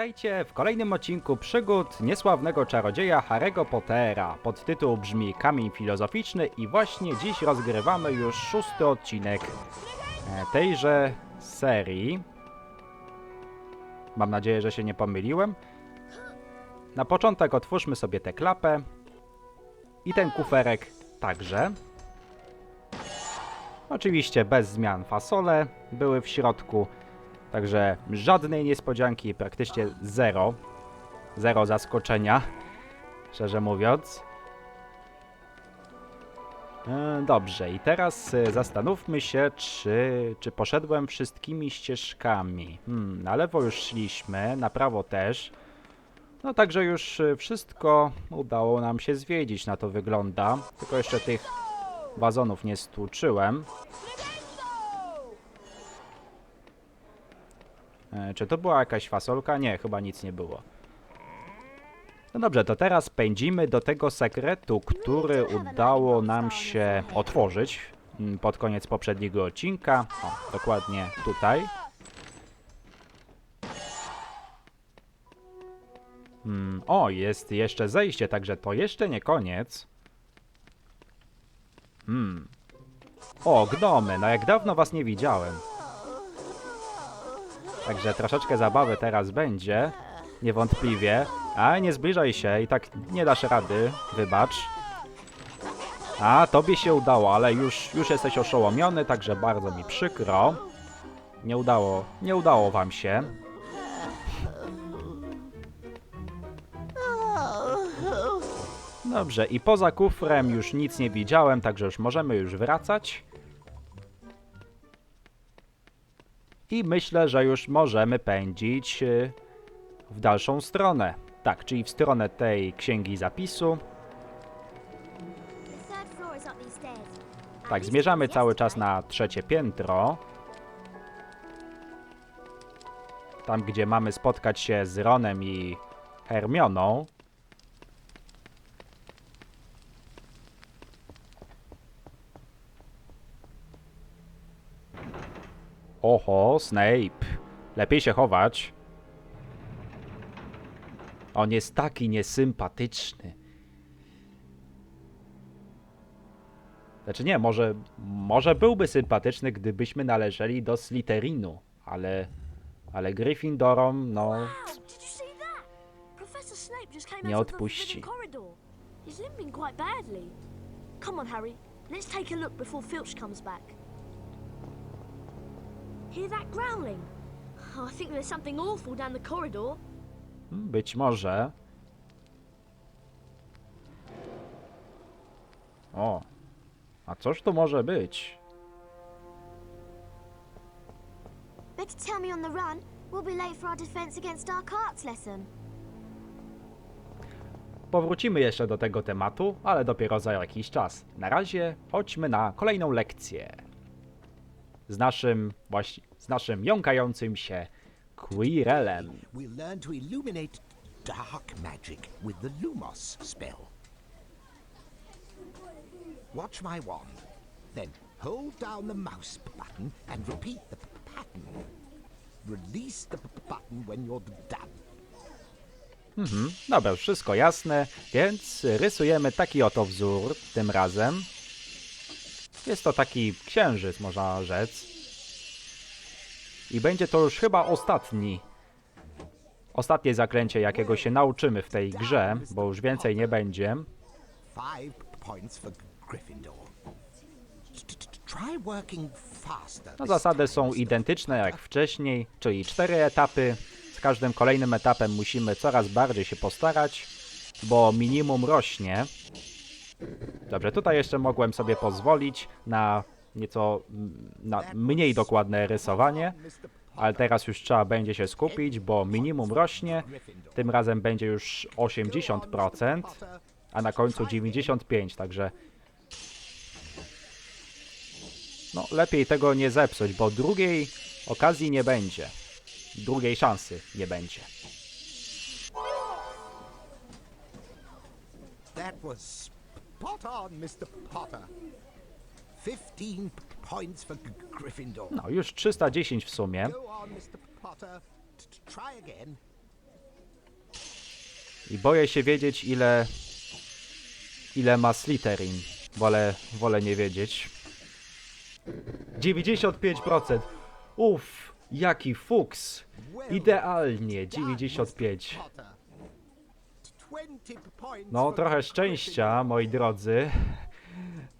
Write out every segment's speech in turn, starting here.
Witajcie w kolejnym odcinku przygód niesławnego czarodzieja Harry'ego Pottera. Podtytuł brzmi Kamień Filozoficzny i właśnie dziś rozgrywamy już szósty odcinek e, tejże serii. Mam nadzieję, że się nie pomyliłem. Na początek otwórzmy sobie tę klapę i ten kuferek także. Oczywiście bez zmian fasole były w środku. Także żadnej niespodzianki, praktycznie zero. Zero zaskoczenia, szczerze mówiąc. E, Dobrze, i teraz e, zastanówmy się, czy, czy poszedłem wszystkimi ścieżkami. Hmm, na lewo już szliśmy, na prawo też. No także już e, wszystko udało nam się zwiedzić, na to wygląda. Tylko jeszcze tych wazonów nie stłuczyłem. Czy to była jakaś fasolka? Nie, chyba nic nie było. No dobrze, to teraz pędzimy do tego sekretu, który udało nam się otworzyć mm, pod koniec poprzedniego odcinka. O, dokładnie tutaj. Hmm, o, jest jeszcze zejście, także to jeszcze nie koniec. Hmm. O, gnomy, no jak dawno was nie widziałem. Także troszeczkę zabawy teraz będzie, niewątpliwie. A nie zbliżaj się i tak nie dasz rady, wybacz. A, tobie się udało, ale już, już jesteś oszołomiony, także bardzo mi przykro. Nie udało, nie udało wam się. Dobrze, i poza kufrem już nic nie widziałem, także już możemy już wracać. I myślę, że już możemy pędzić y, w dalszą stronę. Tak, czyli w stronę tej księgi zapisu. Tak, zmierzamy cały czas na trzecie piętro. Tam, gdzie mamy spotkać się z Ronem i Hermioną. Oho, Snape. Lepiej się chować. On jest taki niesympatyczny. Znaczy nie, może, może byłby sympatyczny, gdybyśmy należeli do Slytherinu, ale, ale Gryffindorom, no, Nie odpuści. forbidden corridor. He's limping quite badly. Come on, Harry. Let's take a look before Filch comes back. Hear that growling? Oh, I think there's something awful down the corridor. być może. O, a cóż to może być? Better tell me on the run. We'll be late for our defense against dark arts lesson. Powrócimy jeszcze do tego tematu, ale dopiero za jakiś czas. Na razie chodźmy na kolejną lekcję. Z naszym, właśnie, z naszym jąkającym się Quirrellem. We'll learn to illuminate dark magic with the Lumos spell. Watch my wand. Then hold down the mouse button and repeat the pattern. Release the button when you're done. Dobra, już wszystko jasne, więc rysujemy taki oto wzór tym razem. Jest to taki księżyc, można rzec. I będzie to już chyba ostatni. Ostatnie zaklęcie, jakiego się nauczymy w tej grze, bo już więcej nie będzie. Five points for Gryffindor. No zasady są identyczne jak wcześniej, czyli cztery etapy. Z każdym kolejnym etapem musimy coraz bardziej się postarać, bo minimum rośnie. Dobrze, tutaj jeszcze mogłem sobie pozwolić na nieco na mniej dokładne rysowanie, ale teraz już trzeba będzie się skupić, bo minimum rośnie. Tym razem będzie już 80%, a na końcu 95%, także no lepiej tego nie zepsuć, bo drugiej okazji nie będzie. Drugiej szansy nie będzie. That was spot on, Mr. Potter. Fifteen p- points for Gryffindor. No już 310 w sumie. Go on, Mr. Potter. T- t- Try again. I boję się wiedzieć, ile, ile ma Slytherin. Wolę, wolę nie wiedzieć. 95%. Uff, jaki fuks. Idealnie, 95. No, trochę szczęścia, moi drodzy.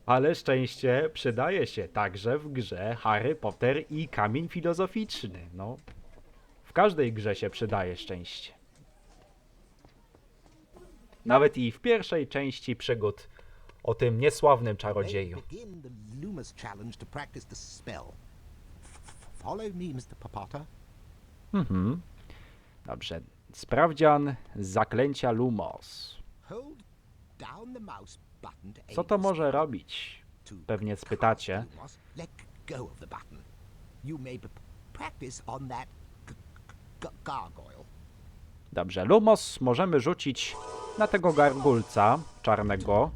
Ale szczęście przydaje się także w grze Harry Potter i Kamień Filozoficzny. No, w każdej grze się przydaje szczęście. Nawet i w pierwszej części przygód o tym niesławnym czarodzieju. Mhm. Dobrze. Sprawdzian zaklęcia Lumos. Co to może robić? Pewnie spytacie. Dobrze, Lumos możemy rzucić na tego gargulca czarnego.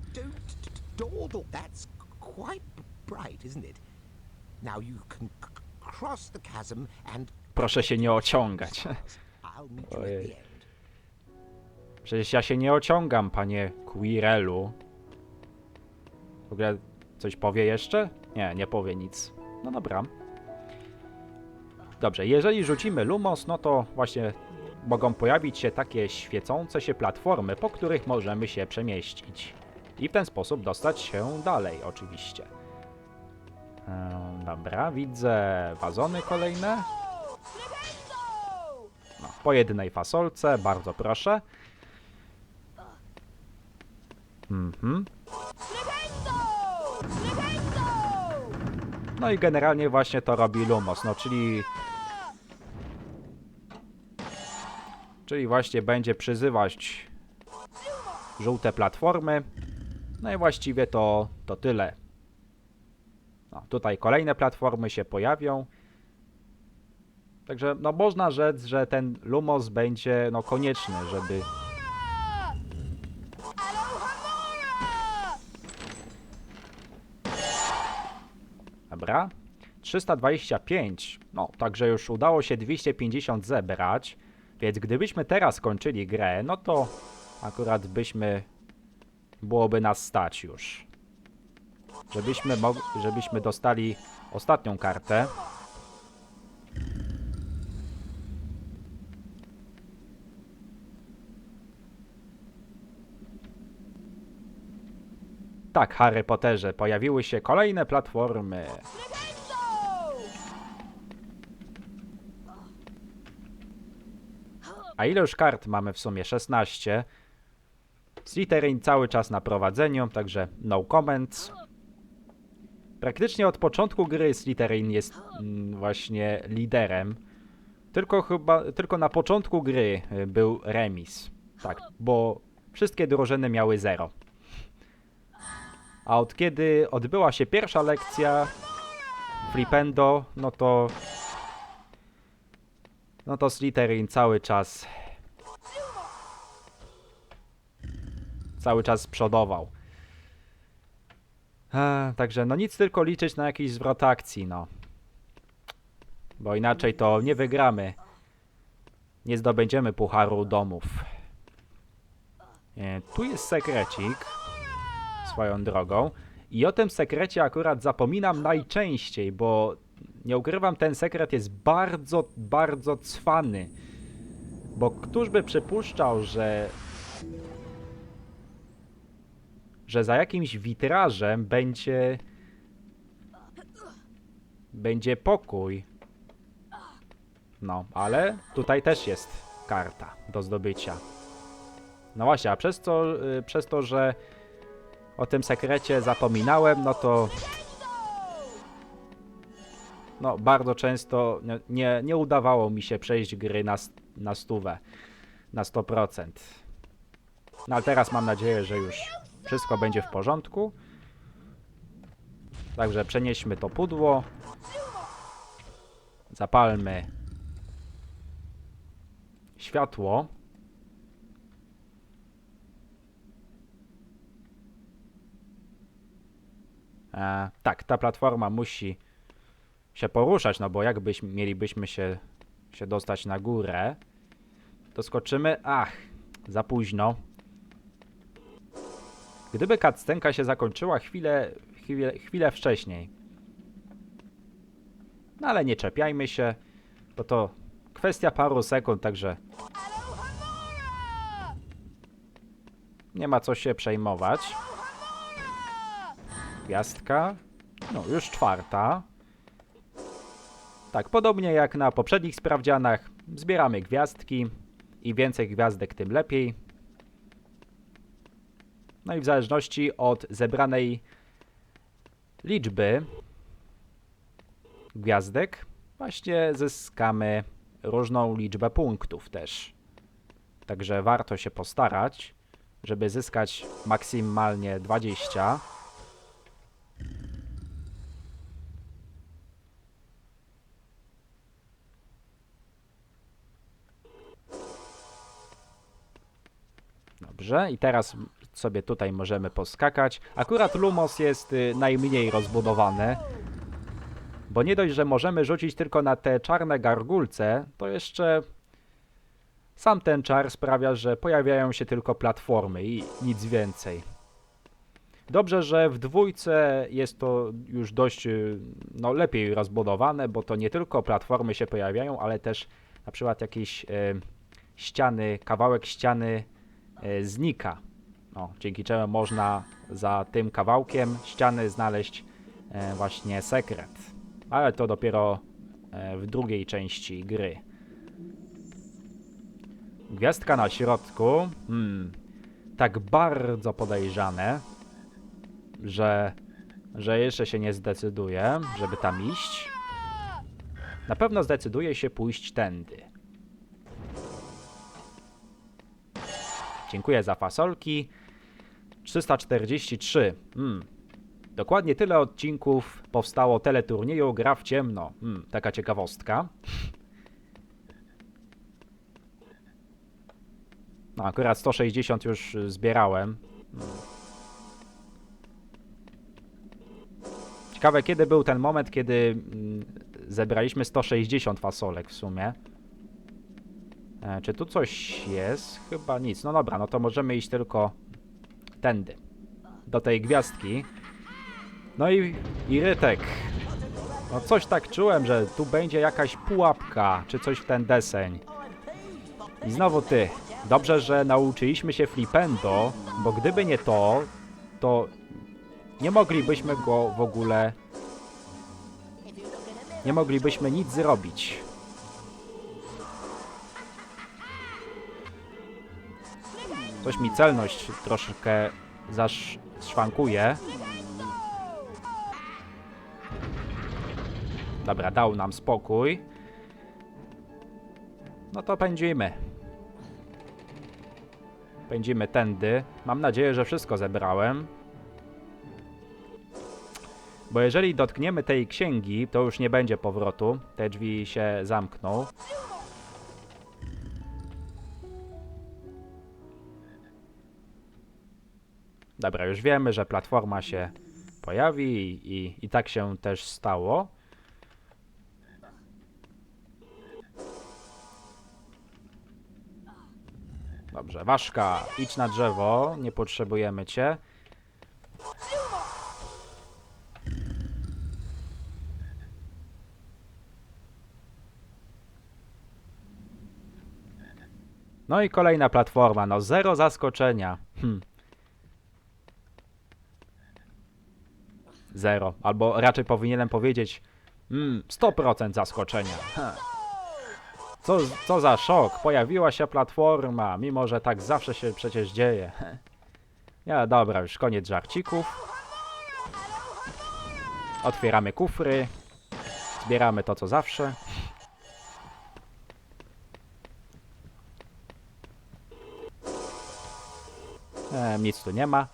Proszę się nie ociągać. Ojej. Przecież ja się nie ociągam, panie Quirelu. W ogóle coś powie jeszcze? Nie, nie powie nic. No dobra. Dobrze, jeżeli rzucimy Lumos, no to właśnie mogą pojawić się takie świecące się platformy, po których możemy się przemieścić. I w ten sposób dostać się dalej, oczywiście. Ehm, dobra, widzę wazony kolejne. Po jednej fasolce, bardzo proszę. Mhm. No i generalnie właśnie to robi Lumos, no czyli... Czyli właśnie będzie przyzywać żółte platformy. No i właściwie to, to tyle. No, tutaj kolejne platformy się pojawią. Także no można rzec, że ten Lumos będzie no konieczny, żeby Dobra. 325. No, także już udało się 250 zebrać. Więc gdybyśmy teraz kończyli grę, no to akurat byśmy. Byłoby nas stać już. Żebyśmy, żebyśmy dostali ostatnią kartę. Tak, Harry Potterze, pojawiły się kolejne platformy. A ile już kart mamy w sumie? 16. Slytherin cały czas na prowadzeniu, także no comments. Praktycznie od początku gry Slytherin jest mm, właśnie liderem. Tylko chyba, tylko na początku gry y, był remis. Tak, bo wszystkie drużyny miały 0. A od kiedy odbyła się pierwsza lekcja Flipendo, no to no to Slytherin cały czas cały czas przodował. E, także no nic tylko liczyć na jakiś zwrot akcji, no. Bo inaczej to nie wygramy. Nie zdobędziemy pucharu domów. E, tu jest sekrecik swoją drogą. I o tym sekrecie akurat zapominam najczęściej, bo nie ukrywam, ten sekret jest bardzo, bardzo cwany. Bo któż by przypuszczał, że że za jakimś witrażem będzie będzie pokój. No, ale tutaj też jest karta do zdobycia. No właśnie, a przez to, y, przez to, że o tym sekrecie zapominałem, no to no bardzo często nie- nie, udawało mi się przejść gry na, na stówę, na 100%. No ale teraz mam nadzieję, że już wszystko będzie w porządku. Także przenieśmy to pudło. Zapalmy światło. E, tak, ta platforma musi się poruszać, no bo jakbyś mielibyśmy się, się dostać na górę, to skoczymy. Ach, za późno. Gdyby cutscenka się zakończyła chwilę, chwilę, chwilę wcześniej. No ale nie czepiajmy się, bo to kwestia paru sekund, także nie ma co się przejmować. Gwiazdka. No, już czwarta. Tak, podobnie jak na poprzednich sprawdzianach, zbieramy gwiazdki. Im więcej gwiazdek, tym lepiej. No i w zależności od zebranej liczby gwiazdek, właśnie zyskamy różną liczbę punktów też. Także warto się postarać, żeby zyskać maksymalnie 20. Dobrze, i teraz sobie tutaj możemy poskakać. Akurat Lumos jest y, najmniej rozbudowany. Bo nie dość, że możemy rzucić tylko na te czarne gargulce, to jeszcze sam ten czar sprawia, że pojawiają się tylko platformy i nic więcej. Dobrze, że w dwójce jest to już dość y, no, lepiej rozbudowane, bo to nie tylko platformy się pojawiają, ale też na przykład jakieś e, ściany, kawałek ściany znika. No, dzięki czemu można za tym kawałkiem ściany znaleźć e, właśnie sekret. Ale to dopiero e, w drugiej części gry. Gwiazdka na środku. Hmm, tak bardzo podejrzane, że, że jeszcze się nie zdecyduje, żeby tam iść. Na pewno zdecyduje się pójść tędy. Dziękuję za fasolki. 343. Hmm. Dokładnie tyle odcinków powstało teleturnieju Gra w ciemno. Hmm, taka ciekawostka. No, akurat 160 już zbierałem. Hmm. Ciekawe, kiedy był ten moment, kiedy mm, zebraliśmy 160 fasolek w sumie. E, czy tu coś jest? Chyba nic. No dobra, no to możemy iść tylko tędy. Do tej gwiazdki. No i, i Rytek. No coś tak czułem, że tu będzie jakaś pułapka, czy coś w ten deseń. I znowu ty. Dobrze, że nauczyliśmy się flipendo, bo gdyby nie to, to nie moglibyśmy go w ogóle... Nie moglibyśmy nic zrobić. Coś mi celność troszkę zaszwankuje. Dobra, dał nam spokój. No to pędzimy. Pędzimy tędy. Mam nadzieję, że wszystko zebrałem. Bo jeżeli dotkniemy tej księgi, to już nie będzie powrotu. Te drzwi się zamkną. Dobra, już wiemy, że platforma się pojawi i, i, tak się też stało. Dobrze, Waszka, idź na drzewo, nie potrzebujemy cię. No i kolejna platforma, no zero zaskoczenia. Hm. Zero, albo raczej powinienem powiedzieć mm, 100% zaskoczenia. Co, co za szok, pojawiła się platforma, mimo że tak zawsze się przecież dzieje. Ja, dobra, już koniec żarcików. Otwieramy kufry. Zbieramy to, co zawsze. E, nic tu nie ma.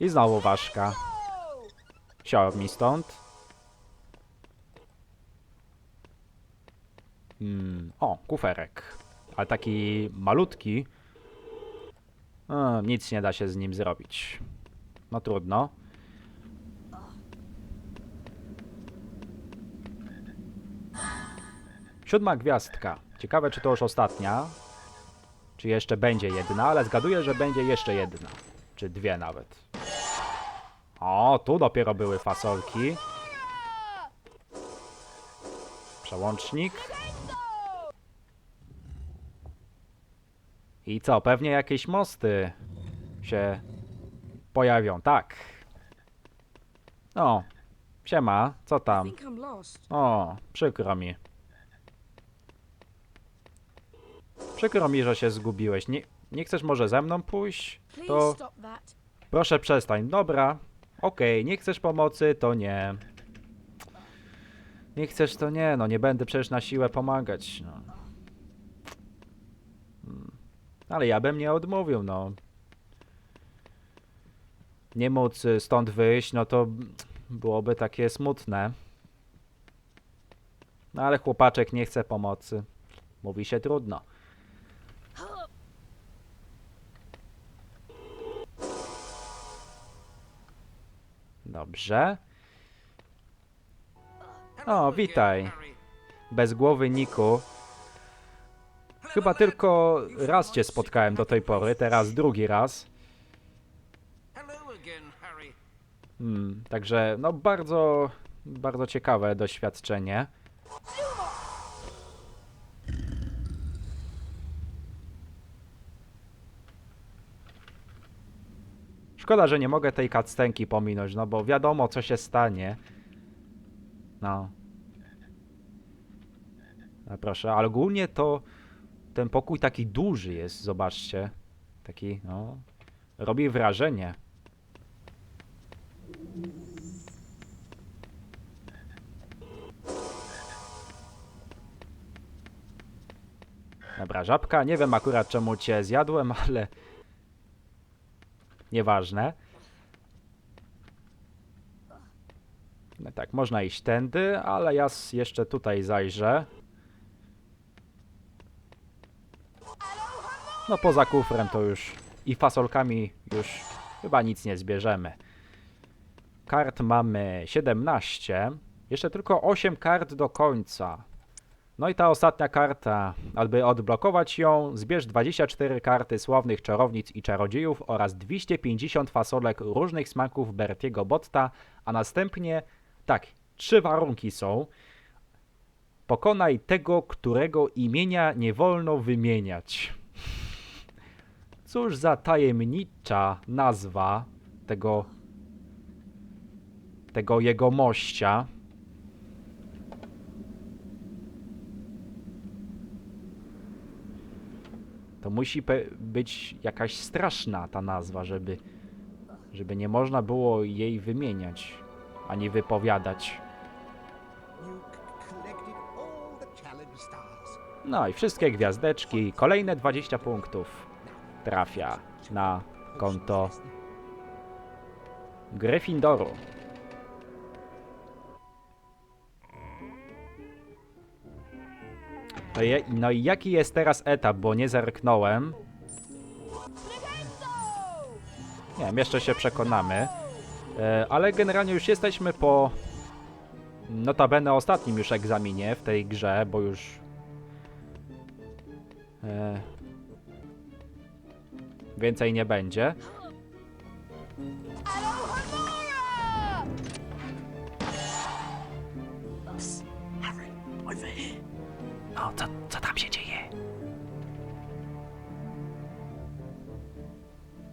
I znowu ważka. Sior mi stąd. Hmm, o, kuferek. Ale taki malutki. Nic nie da się z nim zrobić. No trudno. Siódma gwiazdka. Ciekawe, czy to już ostatnia. Czy jeszcze będzie jedna, ale zgaduję, że będzie jeszcze jedna. Czy dwie nawet. O, tu dopiero były fasolki. Przełącznik. I co, pewnie jakieś mosty się pojawią, tak. O, siema, co tam? O, przykro mi. Przykro mi, że się zgubiłeś. Nie, nie chcesz może ze mną pójść? To proszę przestań. Dobra. Okej, nie chcesz pomocy, to nie. Nie chcesz, to nie. No nie będę przecież na siłę pomagać. No. Hmm. Ale ja bym nie odmówił, no. Nie móc y, stąd wyjść, no to byłoby takie smutne. No ale chłopaczek nie chce pomocy. Mówi się trudno. Dobrze. O, witaj. Bez głowy Niku. Chyba tylko raz cię spotkałem do tej pory, teraz drugi raz. Hmm, także no bardzo, bardzo ciekawe doświadczenie. Szkoda, że nie mogę tej cutscenki pominąć, no bo wiadomo co się stanie. No. No proszę, ale ogólnie to ten pokój taki duży jest, zobaczcie. Taki, no, robi wrażenie. Dobra, żabka. Nie wiem akurat czemu cię zjadłem, ale... Nieważne. No tak, można iść tędy, ale ja jeszcze tutaj zajrzę. No poza kufrem to już i fasolkami już chyba nic nie zbierzemy. Kart mamy 17. Jeszcze tylko 8 kart do końca. No i ta ostatnia karta. Aby odblokować ją, zbierz 24 karty sławnych czarownic i czarodziejów oraz 250 fasolek różnych smaków Bertiego Botta, a następnie, tak, trzy warunki są. Pokonaj tego, którego imienia nie wolno wymieniać. Cóż za tajemnicza nazwa tego tego jego mościa. To musi być jakaś straszna ta nazwa, żeby, żeby nie można było jej wymieniać ani wypowiadać. No i wszystkie gwiazdeczki, kolejne 20 punktów trafia na konto Gryffindoru. No, je, no i jaki jest teraz etap, bo nie zerknąłem. Nie wiem, jeszcze się przekonamy. E, ale generalnie już jesteśmy po notabene ostatnim już egzaminie w tej grze, bo już E, więcej nie będzie. Harry, over here. O, co, co tam się dzieje?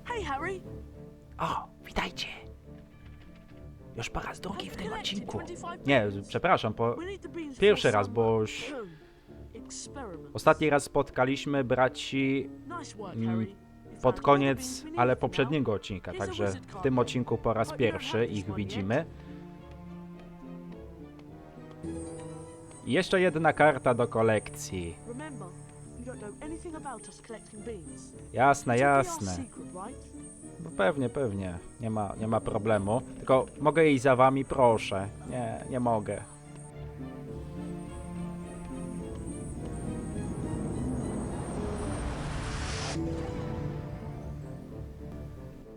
Hey, Harry. O, witajcie. Już po raz drugi w tym odcinku. 25 Nie, przepraszam, po pierwszy raz, bo już ostatni raz spotkaliśmy braci mm, pod koniec, ale poprzedniego odcinka, także w tym odcinku po raz pierwszy ich widzimy. Jeszcze jedna karta do kolekcji. Jasne, jasne. No pewnie, pewnie. Nie ma, nie ma problemu. Tylko mogę iść za wami, proszę. Nie, nie mogę.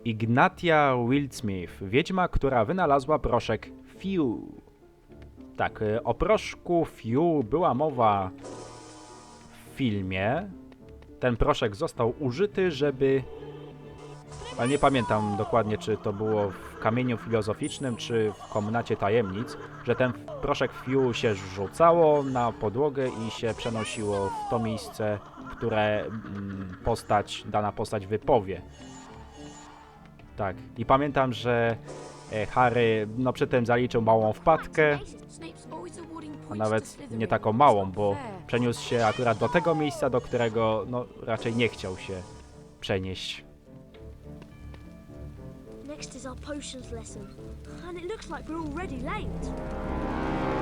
Ignatia Wildsmith, wiedźma, która wynalazła proszek Fiu. Tak, y, o proszku Fiu była mowa w filmie, ten proszek został użyty, żeby... Ale nie pamiętam dokładnie, czy to było w kamieniu filozoficznym, czy w komnacie tajemnic, że ten proszek fiu się rzucało na podłogę i się przenosiło w to miejsce, które mm, postać, dana postać wypowie. Tak. I pamiętam, że Harry no przy tym zaliczył małą wpadkę, a nawet nie taką małą, bo przeniósł się akurat do tego miejsca, do którego no raczej nie chciał się przenieść. Next is our potions lesson. And it looks like we're already late.